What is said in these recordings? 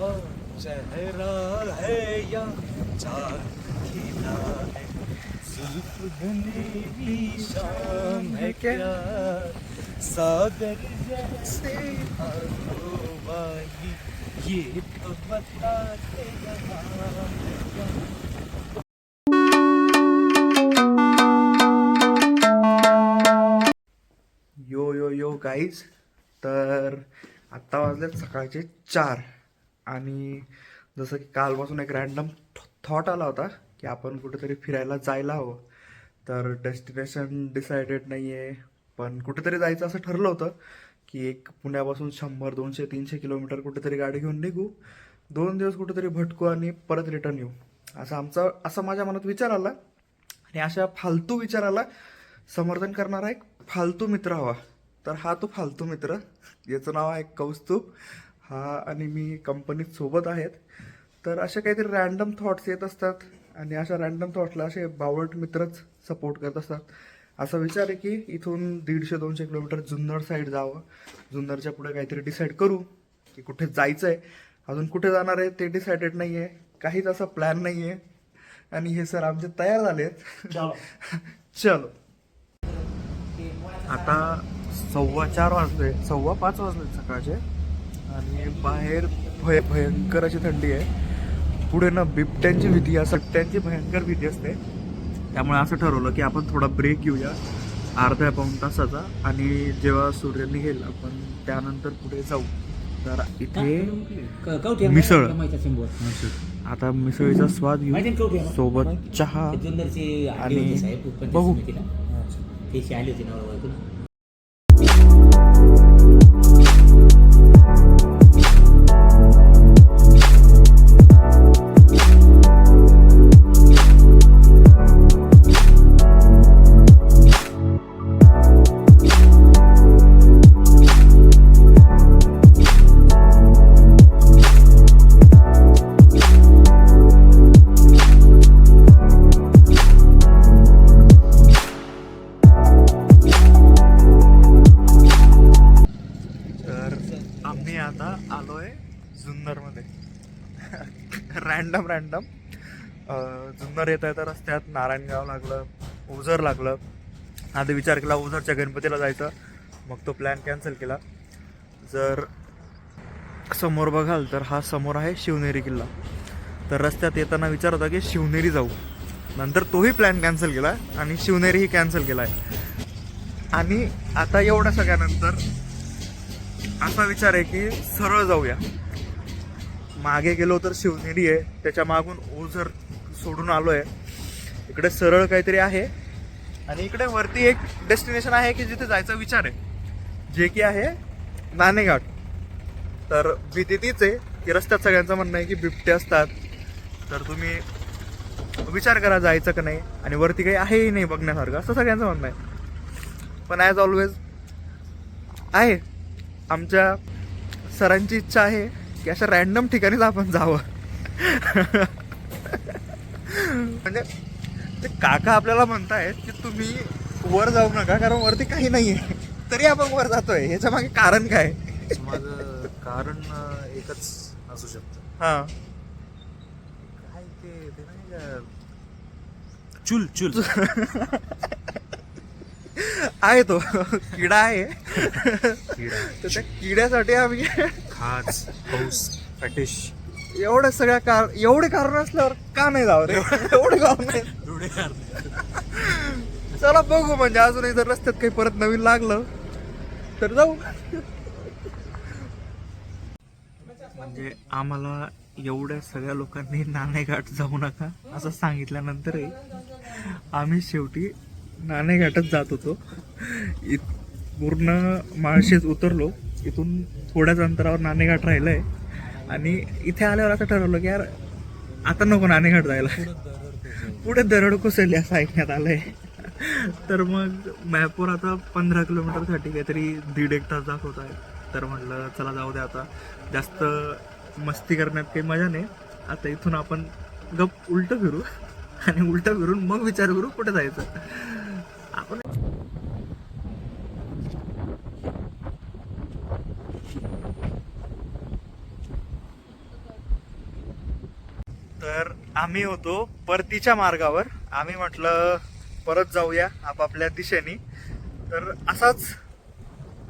चेहरा है या चांद है। शाम है क्या? सागर जैसे भाई वाली ये तो बताते यहाँ यो यो यो गाईज तर आत्ता वाजलेत सकाळचे चार. आणि जसं की कालपासून एक रॅन्डम थॉट आला होता की आपण कुठेतरी फिरायला जायला हवं. तर डेस्टिनेशन डिसाइडेड नाही आहे पण कुठेतरी जायचं असं ठरलं होतं की एक पुण्यापासून शंभर दोनशे तीनशे किलोमीटर कुठेतरी गाडी घेऊन निघू. दोन दिवस कुठेतरी भटकू आणि परत रिटर्न येऊ. असं आमचा असा माझ्या मनात विचार आला. आणि अशा फालतू विचाराला समर्थन करणारा एक फालतू मित्र हवा. तर हा तो फालतू मित्र याचं नाव आहे कौस्तुभ. हा आणि मी कंपनीत सोबत आहेत. तर असे काहीतरी रॅन्डम थॉट्स येत असतात आणि अशा रॅन्डम थॉट्सला असे बावट मित्रच सपोर्ट करत असतात. असा विचार आहे की इथून दीडशे दोनशे किलोमीटर जुन्नर साईड जावं. जुन्नरच्या पुढे काहीतरी डिसाईड करू की कुठे जायचं आहे अजून कुठे जाणार आहे ते डिसाइडेड नाही आहे काहीच असा प्लॅन नाही आहे आणि हे सर आमचे तयार झालेत. चलो. आता सव्वा चार वाजले सव्वा पाच वाजले सकाळचे. आणि बाहेर भय भयंकर अशी थंडी आहे. पुढे ना बिबट्यांची भीती असं बिबट्यांची भयंकर भीती असते. त्यामुळे असं ठरवलं की आपण थोडा ब्रेक घेऊया. अर्ध्या पाऊण तासाचा आणि जेव्हा सूर्य निघेल आपण त्यानंतर पुढे जाऊ. तर इथे मिसळ. आता मिसळीचा स्वाद घेऊ. सोबत चहा आणि बघू. त्याची आली होती रॅन्डम रॅन्डम जुन्नर येता येता रस्त्यात नारायणगाव लागलं ओझर लागलं. आधी विचार केला ओझरच्या गणपतीला जायचं. मग तो प्लॅन कॅन्सल केला. जर समोर बघाल तर हा समोर आहे शिवनेरी किल्ला. तर रस्त्यात येताना विचार होता की शिवनेरी जाऊ. नंतर तोही प्लॅन कॅन्सल केला आणि शिवनेरीही कॅन्सल केला आहे. आणि आता एवढ्या सगळ्यानंतर असा विचार आहे की सरळ जाऊया. मागे गेलो तर शिवनेरी आहे. त्याच्या मागून ओझर सोडून आलो आहे इकडे सरळ काहीतरी आहे. आणि इकडे वरती एक डेस्टिनेशन आहे की जिथे जायचा विचार आहे. जे की आहे नाणेघाट. तर मी तिथेच आहे की रस्त्यात सगळ्यांचं म्हणणं आहे की बिबटे असतात. तर तुम्ही विचार करा जायचं का नाही. आणि वरती काही आहेही नाही बघण्यासारखं असं सगळ्यांचं म्हणणं आहे. पण ॲज ऑलवेज आहे. आमच्या सरांची इच्छा आहे. की अशा रॅन्डम ठिकाणीच आपण जावं. म्हणजे ते काका आपल्याला म्हणतायत की तुम्ही वर जाऊ नका कारण वरती काही नाही आहे तरी आपण वर जातोय. ह्याच्या मागे कारण काय? माझं कारण एकच असू शकतं. हां. काय ते ते नाही का चुल चुल. आहे तो. किडा आहे. तर त्या किड्यासाठी आम्ही खाज पाऊस फॅटिश एवढ्या सगळ्या कार एवढे कारण असल्यावर का नाही जावं रे? एवढे कारण नाही. एवढे चला बघू म्हणजे अजूनही जर रस्त्यात काही परत नवीन लागलं तर जाऊ. म्हणजे आम्हाला एवढ्या सगळ्या लोकांनी नाणेघाट जाऊ नका असं सांगितल्यानंतरही आम्ही शेवटी नाणेघाटच जात होतो. इत पूर्ण माळशेज उतरलो. इथून थोड्याच अंतरावर नाणेघाट राहिलंय. आणि इथे आल्यावर असं ठरवलं की यार आता नको नाणेघाट जायला. पुढे दरड कोसळली असं ऐकण्यात आलंय. तर मग मॅपवर आता पंधरा किलोमीटरसाठी काहीतरी दीड एक तास दाखवत आहे तर म्हटलं चला जाऊ द्या आता. जास्त मस्ती करण्यात काही मजा नाही. आता इथून आपण गप उलटं फिरू. आणि उलटं फिरून मग विचार करू कुठे जायचं. आपण तर आम्ही होतो परतीच्या मार्गावर. आम्ही म्हटलं परत जाऊया आपापल्या दिशेने. तर असाच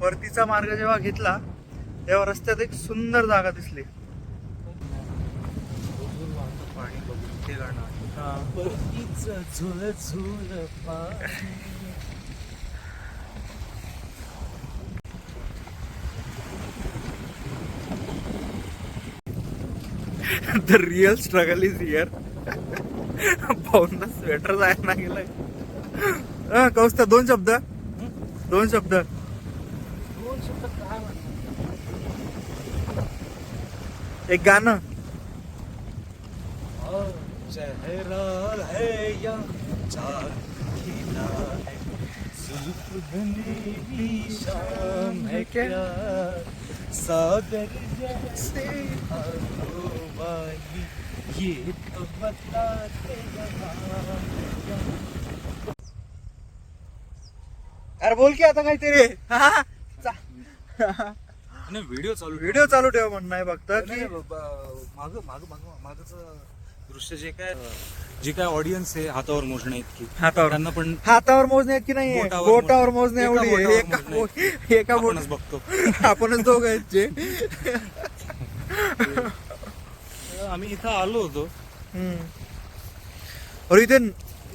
परतीचा मार्ग जेव्हा घेतला तेव्हा रस्त्यात एक सुंदर जागा दिसली. पाणी बघून ते गाणं the real struggle is here पाहून स्वेटर जायला नाही गेलाय अं, कौस्त्या दोन शब्द दोन शब्द एक गाणं चेहरा है या चार खिला है जुल्फ नीली शाम है क्या? सागर जैसे ये तो बताते अरे बोल की आता काहीतरी. हा? चा- नाही व्हिडिओ चालू व्हिडिओ चालू ठेव म्हणणं आहे फक्त नाही, की. ब- ब- मागं मागं मागं मागच दृश्य जे काय जे काय ऑडियन्स आहे हातावर मोजणे इतकी हातावर. त्यांना पण हातावर मोजणे आहेत की नाही? बोटावर बोटावर मोजणे. मोजणे एका एवढी आहे. बोटावर एका मोजणे. बो- एका बोट आपणच बघतो. आपणच दोघ आहेत जे. आम्ही इथं आलो होतो. हम्म. अरे इथे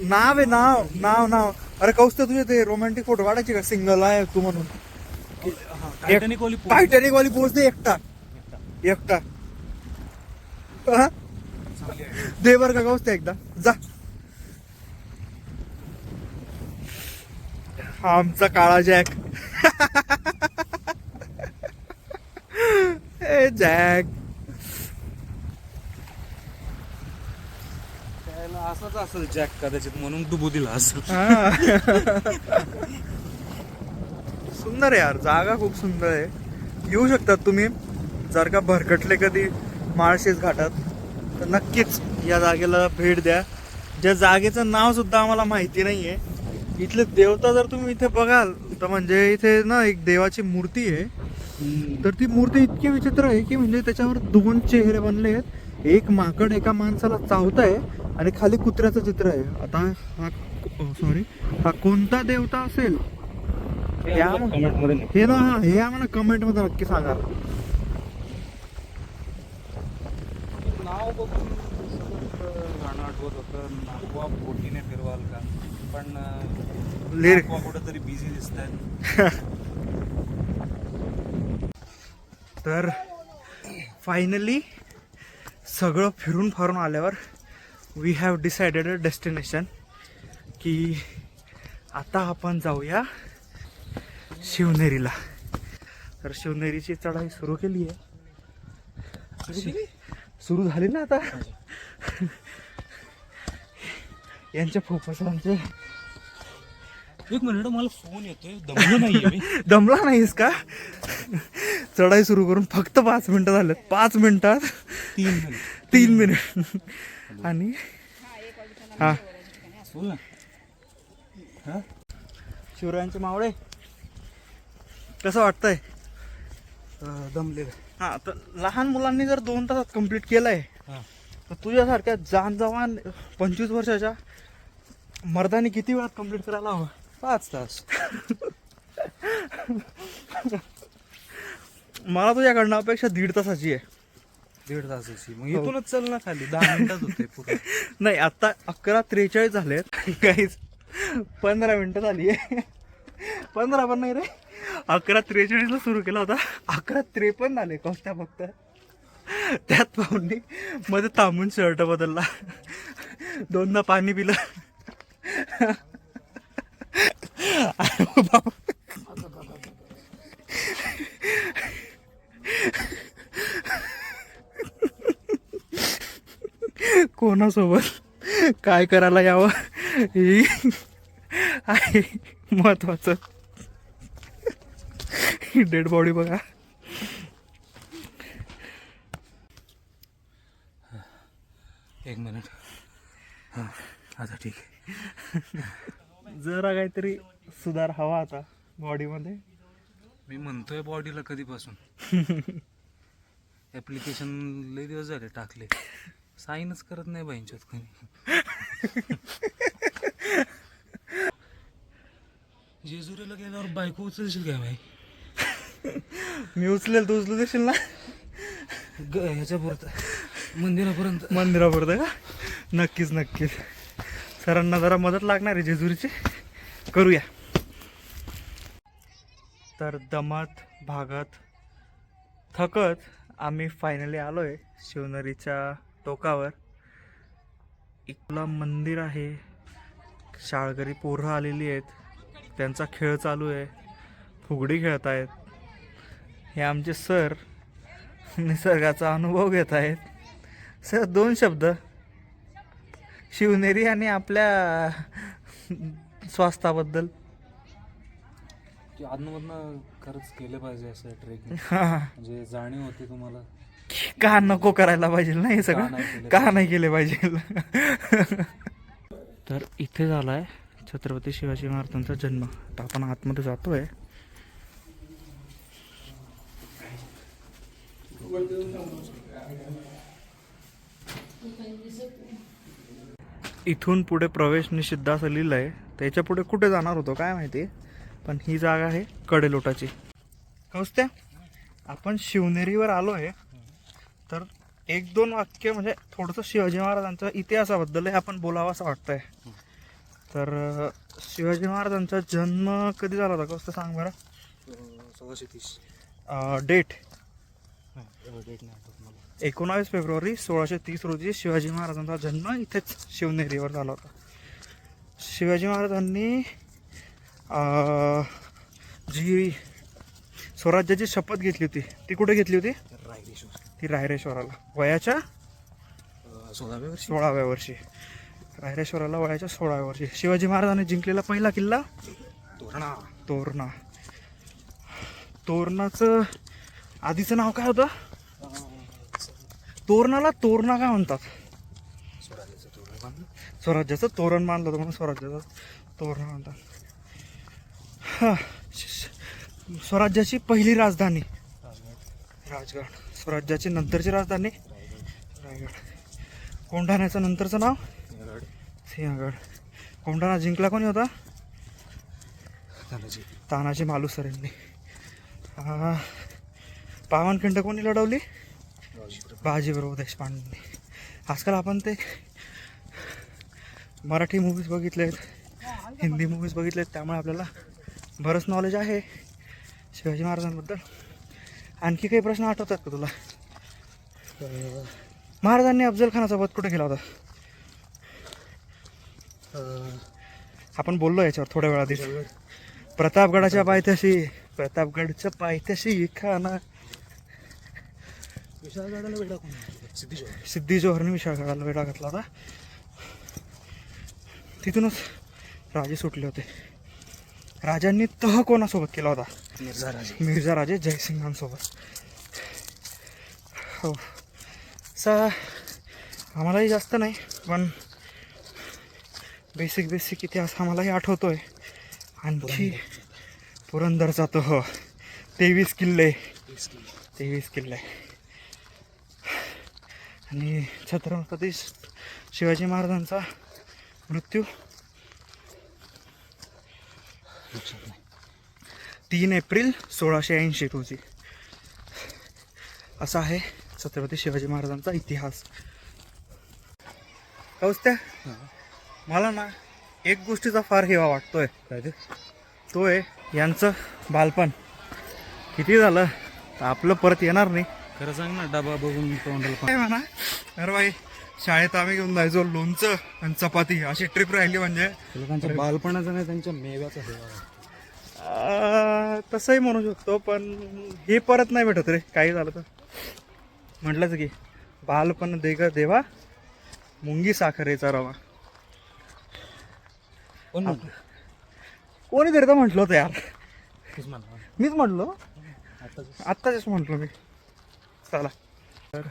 नाव आहे नाव नाव नाव. अरे कौस्त तुझे ते रोमॅन्टिक फोटो काढायचे का? सिंगल आहे तू म्हणून. टायटॅनिक वाली. टायटॅनिक दे एकटा. एकटा. दे बर का कौस्त एकदा? जा. हा आमचा काळा जॅक. ए जॅक. असंच असेल जॅक कदाचित म्हणून डुबू दिला असेल. सुंदर आहे यार जागा खूप सुंदर आहे. येऊ शकतात तुम्ही जर का भरकटले कधी माळशेज घाटात तर नक्कीच या जागेला भेट द्या. ज्या जागेचं नाव सुद्धा आम्हाला माहिती नाहीये. इथले देवता जर तुम्ही इथे बघाल तर म्हणजे इथे ना एक देवाची मूर्ती आहे. तर ती मूर्ती इतकी विचित्र आहे की म्हणजे त्याच्यावर दोन चेहरे बनले आहेत. एक माकड एका माणसाला चावत आहे आणि खाली कुत्र्याचं चित्र आहे. आता हा सॉरी हा कोणता देवता असेल? हे. हे ना हा, हे आम्हाला कमेंटमध्ये नक्की सांगा. नाव बघून सगळं गाणं आठवत होतं नागवा बोटीने फिरवाल का? पण लिरिक कुठं तरी बिझी दिसत आहेत तर फायनली सगळं फिरून फारून आल्यावर we have decided a destination की आता आपण जाऊया शिवनेरीला. तर शिवनेरीची चढाई सुरू केली आहे. सुरू झाली ना आता? यांच्या फोफसांचे एक मिनिट मला फोन येतोय. दमलो नाहीये मी. दमला नाहीस का? चढाई सुरू करून फक्त पाच मिनिटं झालेत. पाच मिनिटात? तीन मिनिट. तीन मिनिट. आणि हा. हा? शिवरायांचे मावळे? कसं वाटतंय? दमलेलं. हा तर लहान मुलांनी जर दोन तासात कंप्लीट केलंय हा. तर तुझ्यासारख्या जान जवान पंचवीस वर्षाच्या मर्दानी किती वेळात कंप्लीट करायला हवं? पाच तास. मला तुझ्याकडनं अपेक्षा दीड तासाची आहे. दीड तासाची. मग इथूनच चल ना खाली. दहा मिनिटात होते पूर्ण. नाही आता अकरा त्रेचाळीस झालेत. काहीच पंधरा मिनिटं झाली पंधरा पण नाही रे. अकरा त्रेचाळीसला सुरू केला होता. अकरा त्रेपन्न आले कॉस्ट्या फक्त. त्यात पाहुणे मध्ये थांबून शर्ट बदलला. दोनदा पाणी पिलं. कोणासोबत? काय करायला यावं? ही आहे महत्वाचं. डेड बॉडी बघा. एक मिनिट हा आता ठीक आहे. जरा काहीतरी सुधार हवा आता बॉडीमध्ये मी म्हणतोय बॉडीला कधीपासून? ऍप्लिकेशन लय दिवस झाले टाकले. साईनच करत नाही बाईंच्यात कोणी. जेजुरीला गेल्यावर बायको उचलशील काय भाई मी उचलेल तू उचलू देशील ना? ग ह्याच्यापुरतं मंदिरापर्यंत मंदिरापुरतं का? नक्कीच नक्कीच. सरांना जरा मदत लागणार आहे जेजुरीची. करूया. तर दमात भागात थकत आम्ही फायनली आलो आहे शिवनेरीच्या टोकावर. इकला मंदिर आहे. शाळकरी पोरं आलेली आहेत. त्यांचा खेळ चालू आहे. फुगडी खेळत आहेत हे आमचे सर निसर्गाचा अनुभव घेत आहेत सर दोन शब्द. शिवनेरी आणि आपल्या स्वास्थाबद्दल. अधनमधनं खरंच केलं पाहिजे असं ट्रेकिंग. म्हणजे जाणीव होती तुम्हाला. का नको करायला पाहिजे ना हे सगळं? का नाही केले पाहिजे? तर इथे झालाय छत्रपती शिवाजी महाराजांचा जन्म. आता आपण आतमध्ये जातोय. इथून पुढे प्रवेश निषिद्ध असं लिहिलं आहे त्याच्या पुढे कुठे जाणार होतो काय माहिती? पण ही जागा आहे कडेलोटाची. कौस्त्या आपण शिवनेरीवर आलो आहे तर एक दोन वाक्य म्हणजे थोडंसं शिवाजी महाराजांच्या इतिहासाबद्दल आपण बोलावं असं वाटतंय. तर शिवाजी महाराजांचा जन्म कधी झाला होता कसं सांग बरं. सोळाशे तीस. डेट डेट नाही एकोणावीस फेब्रुवारी सोळाशे तीस रोजी शिवाजी महाराजांचा जन्म इथेच शिवनेरीवर झाला होता. शिवाजी महाराजांनी जी स्वराज्याची शपथ घेतली होती ती कुठे घेतली होती? रायरेश्वर ती रायरेश्वराला. वयाच्या सोळाव्या वर्षी. सोळाव्या वर्षी. रायरेश्वराला वयाच्या सोळाव्या वर्षी. शिवाजी महाराजांनी जिंकलेला पहिला किल्ला? तोरणा. तोरणा. तोरणाचं आधीचं नाव काय होतं? तोरणाला तोरणा काय म्हणतात? स्वराज्याचं तोरण बांधलं. स्वराज्याचं तोरण मानलं होतं म्हणून स्वराज्याचं तोरण म्हणतात. हा. स्वराज्याची पहिली राजधानी. राजगड स्वराज्याची नंतरची राजधानी. रायगड. कोंढाण्याचं नंतरचं नाव? सिंहगड. कोंढाणा जिंकला कोणी होता? तानाजी. तानाजी मालुसरेंनी पावनखिंड कोणी लढवली? बाजीप्रभू. देशपांडेंनी आजकाल आपण ते मराठी मूवीज बघितलेत हिंदी मूवीज बघितलेत त्यामुळे आपल्याला बरंच नॉलेज आहे. शिवाजी महाराजांबद्दल. आणखी काही प्रश्न आठवतात का तुला? महाराजांनी अफजल खानाचा वध कुठे केला होता? आपण बोललो याच्यावर थोड्या वेळा आधी प्रतापगडाच्या पायथ्याशी प्रतापगडच्या पायथ्याशी खाना. विशाळगडाला सिद्धेश्वर. सिद्धी जोहरने विशाळगडाला वेढा घातला होता. तिथूनच राजे सुटले होते. राजांनी तह कोणासोबत केला होता? मिर्झा राजे मिर्झा राजे जयसिंगांसोबत. हो. सा आम्हालाही जास्त नाही पण बेसिक बेसिक इतिहास आम्हालाही आठवतोय. आणखी पुरंदरचा तह. तेवीस किल्ले. तेवीस किल्ले. आणि छत्रपती शिवाजी महाराजांचा मृत्यू. लक्षात नाही तीन एप्रिल सोळाशे ऐंशी रोजी. असा आहे छत्रपती शिवाजी महाराजांचा इतिहास. कौस्त्या मला ना एक गोष्टीचा फार हेवा वाटतोय. काय ते? तो आहे यांचं बालपण. किती झालं? तर आपलं परत येणार नाही. खरं सांग ना डबा बघून तोंडाला काय म्हणा? अरे बाई शाळेत आम्ही घेऊन जायचो लोणचं आणि चपाती. अशी ट्रिप राहिली म्हणजे. लोकांच्या बालपणाचा नाही त्यांच्या मेव्याचा तसंही म्हणू शकतो पण हे परत नाही भेटत रे. काही झालं तर. म्हटलंच की बालपण दे देवा मुंगी साखरेचा रवा कोण कोणीतरी तर म्हटलं होतं यार. मीच म्हटलो. आता आत्ताच म्हटलो मी. चला. तर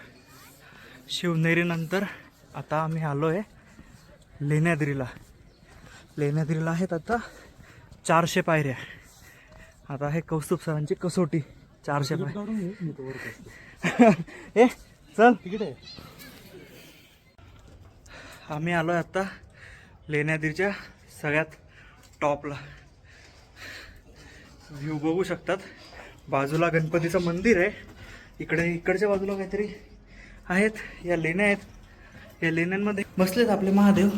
शिवनेरीनंतर आता आम्ही आलो आहे लेण्याद्रीला. लेण्याद्रीला आहेत आता चारशे पायऱ्या. आता आहे कौस्तुभ सरांची कसोटी चारशे पाय काढून घे मी तो वर करतो ए चल. आहे आम्ही आलो आहे आत्ता लेण्याद्रीच्या सगळ्यात टॉपला. व्ह्यू बघू शकतात. बाजूला गणपतीचं मंदिर आहे. इकडे इकडच्या बाजूला काहीतरी आहेत या लेण्या आहेत. या लेण्यांमध्ये बसलेत आपले महादेव.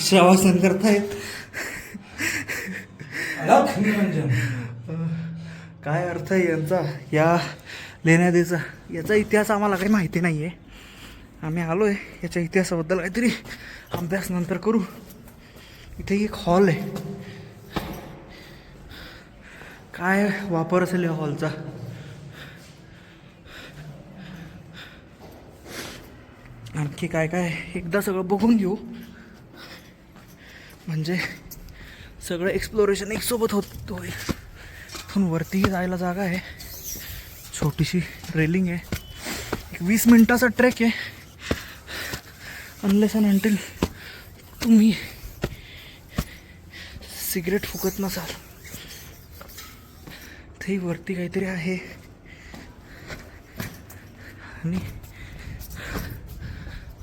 श्रवासन करतायत. काय अर्थ आहे यांचा? या लेण्यादेचा. याचा इतिहास आम्हाला काही माहिती नाही आहे आम्ही आलो आहे याच्या इतिहासाबद्दल काहीतरी अभ्यास नंतर करू. इथे एक हॉल आहे. काय वापर असेल या हॉलचा? आणखी काय काय एकदा सगळं बघून घेऊ. म्हणजे सगळं एक्सप्लोरेशन एक सोबत होतो इथून वरतीही जायला जागा आहे. छोटीशी रेलिंग आहे. एक वीस मिनटाचा ट्रेक आहे. अनलेस अँड अंटील तुम्ही सिगरेट फुकत नसाल. ते वरती काहीतरी आहे. आणि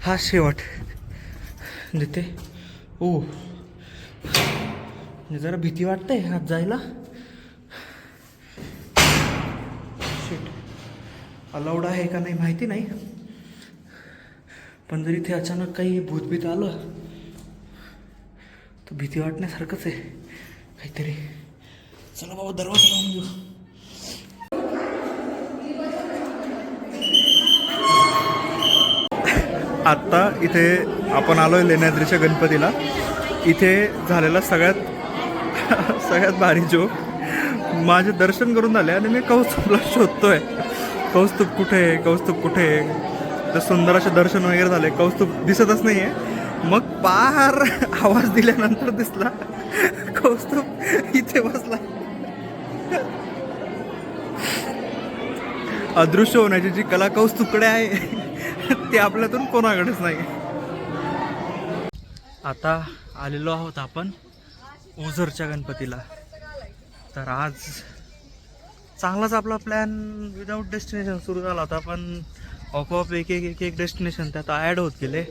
हा शेवट. जिथे ओ. म्हणजे जरा भीती वाटते हात जायला. शेट अलाउड आहे का नाही माहिती नाही. पण जर इथे अचानक काही भूतभीत आलं तर भीती वाटण्यासारखंच आहे. काहीतरी. चला बाबा दरवाजा लावून घेऊ. आत्ता इथे आपण आलोय लेण्याद्रीच्या गणपतीला. इथे झालेला सगळ्यात सगळ्यात भारी जोक माझे दर्शन करून झाले आणि मी कौस्तुभला शोधतोय. कौस्तुभ कुठे आहे? कौस्तुभ कुठे आहे? तर सुंदर असे दर्शन वगैरे झाले. कौस्तुभ दिसतच नाही आहे मग पार आवाज दिल्यानंतर दिसला. कौस्तुभ इथे बसला. अदृश्य होण्याची जी कला कौस्तुभकडे आहे. ती आपल्यातून कोणाकडेच नाही. आता आलेलो आहोत आपण ओझरच्या गणपतीला. तर आज चांगलाच आपला प्लॅन विदाऊट डेस्टिनेशन सुरू झाला होता पण आपोआप एक एक एक एक डेस्टिनेशन त्यात ॲड होत गेले.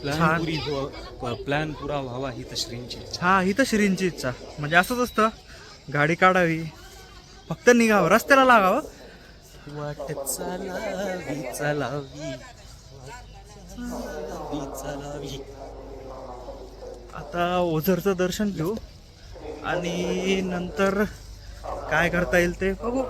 प्लॅन पुरी प्लॅन पुरा व्हावा ही तर श्रींची हा ही तर श्रींची इच्छा. म्हणजे असंच असतं गाडी काढावी फक्त निघावं रस्त्याला लागावं वाट चालावी चालावी चालावी आता ओझरचं दर्शन घेऊ. आणि नंतर काय करता येईल ते बघू.